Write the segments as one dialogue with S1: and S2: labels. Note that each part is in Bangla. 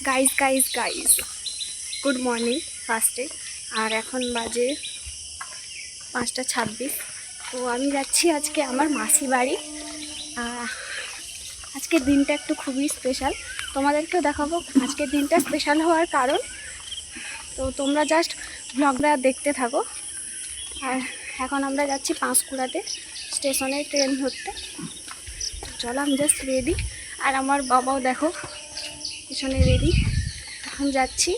S1: So guys guys guys good morning ফার্স্টে আর এখন বাজে পাঁচটা ছাব্বিশ। তো আমি যাচ্ছি আজকে আমার মাসি বাড়ি। আজকের দিনটা একটু খুবই স্পেশাল তোমাদেরকেও দেখাবো আজকের দিনটা স্পেশাল হওয়ার কারণ। তো তোমরা জাস্ট ব্লগটা দেখতে থাকো। আর এখন আমরা যাচ্ছি পাঁশকুড়াতে, স্টেশনে ট্রেন ধরতে। চলো, আমি জাস্ট রেডি আর আমার বাবাও দেখো পিছনে রেডি এখন যাচ্ছি।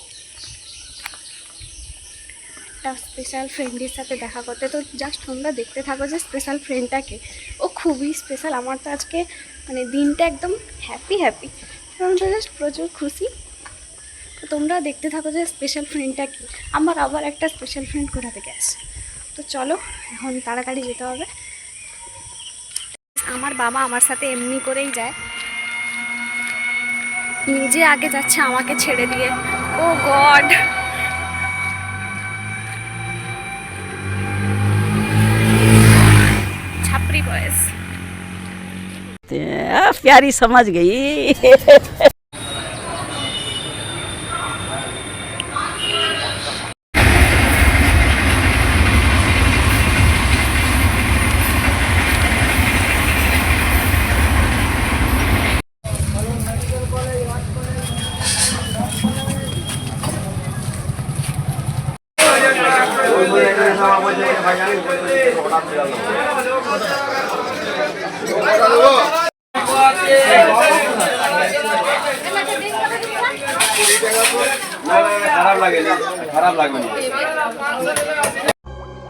S1: একটা স্পেশাল ফ্রেন্ডের সাথে দেখা করতে। তো জাস্ট তোমরা দেখতে থাকো যে স্পেশাল ফ্রেন্ডটাকে ও খুবই স্পেশাল আমার তো আজকে মানে দিনটা একদম হ্যাপি হ্যাপি আমি তো জাস্ট প্রচুর খুশি। তো তোমরা দেখতে থাকো যে স্পেশাল ফ্রেন্ডটা কি। আমার আবার একটা স্পেশাল ফ্রেন্ড কোথা থেকে আসে তো চলো, এখন তাড়াতাড়ি যেতে হবে। আমার বাবা আমার সাথে এমনি করেই যায়। নিজে আগে যাচ্ছে আমাকে ছেড়ে দিয়ে ও গড ছাপরি বয়স
S2: आ, प्यारी समझ गई
S3: খারাপ লাগে না খারাপ লাগবে না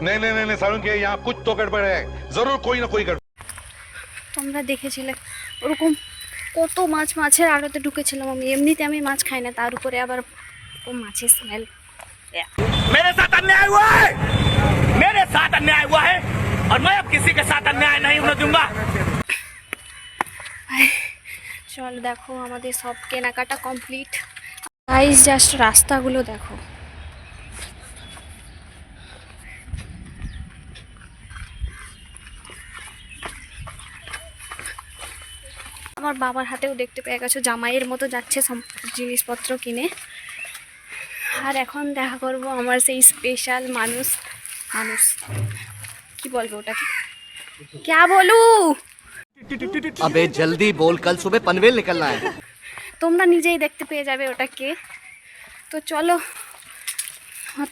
S4: नहीं नहीं नहीं नहीं सारुण के यहाँ कुछ तो गड़बड़ है जरूर कोई ना कोई गड़बड़
S1: তোমরা দেখেছিলে ওরকম কত মাছ মাছের আড়তে ঢুকেছিলাম আমি এমনিতে আমি মাছ খাই না তার উপরে আবার ও মাছের স্মেল
S5: मेरे साथ अन्याय हुआ है मेरे साथ अन्याय हुआ है और मैं अब किसी के साथ अन्याय नहीं होने दूंगा
S1: চল দেখো আমাদের সব কেনাকাটা কমপ্লিট গাইস জাস্ট রাস্তাগুলো দেখো আমার বাবার হাতেও দেখতে পেয়ে গেছো জামাইয়ের মতো যাচ্ছে সব জিনিসপত্র কিনে আর এখন দেখা করব আমার সেই স্পেশাল মানুষ মানুষ কি বলবো ওটাকে ক্যা বলু
S6: अबे जल्दी बोल कल सुबह पनवेल निकलना है
S1: তোমরা নিজেই দেখতে পেয়ে যাবে ওটা কে তো চলো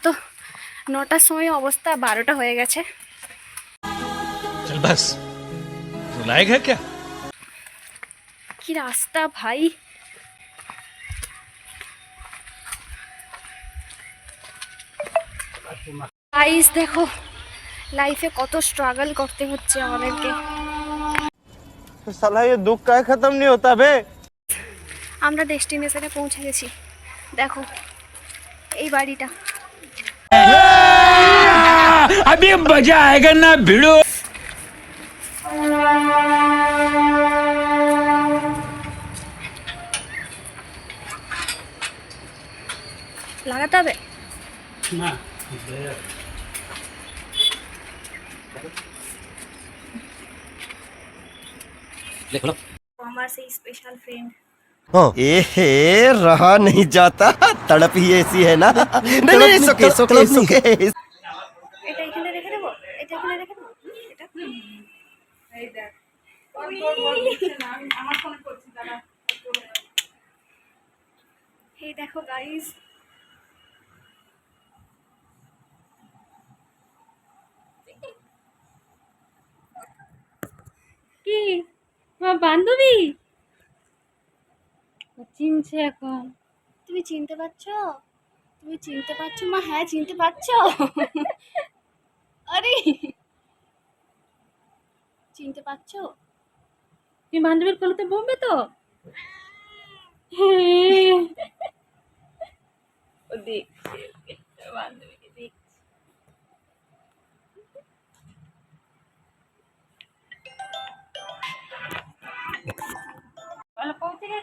S1: তো নটার সময় অবস্থা বারোটা হয়ে গেছে
S4: चल बस रुलाएगा क्या
S1: কি রাস্তা ভাই গাইস দেখো লাইফে কত স্ট্রাগল করতে হচ্ছে আমাদেরকে
S3: साला ये दुख का खत्म नहीं होता बे
S1: আমরা ডেস্টিনেশনে পৌঁছে গেছি দেখো এই বাড়িটা
S5: अभी मजा आएगा ना भिड़ो
S1: লাগাতে হবে
S6: देख लो
S1: আমার সেই স্পেশাল ফ্রেন্ড
S7: एहे रहा नहीं जाता तड़प ही ऐसी है ना नहीं नहीं सुके सुके सुके
S1: এটা এখানে রেখে দেবো এটা এখানে রেখে দেবো এটা এই দেখো গাইস
S8: কি তোমার বান্ধবী? চিনছে এখন।
S1: তুমি চিনতে পারছ? তুমি চিনতে পারছ? মা হ্যাঁ চিনতে পারছ। আরে চিনতে পারছ?
S8: তুমি বান্ধবীর কোলেতে বলবে তো? দেখ ও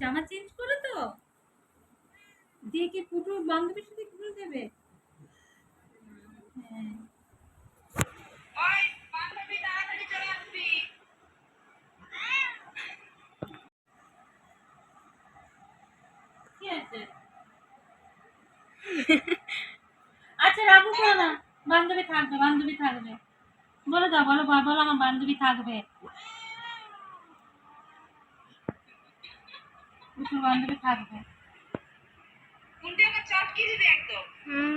S8: জামা চেঞ্জ করে তো। দিয়ে কি পুটু বান্ধবীর সাথে ঘুরে দেবে হ্যাঁ। আচ্ছা রাখো না। বান্ধবী থাকবে বান্ধবী থাকবে। বলে দাও বলো বলো আমার বান্ধবী থাকবে। পুটুর বান্ধবী থাকবে
S9: হুম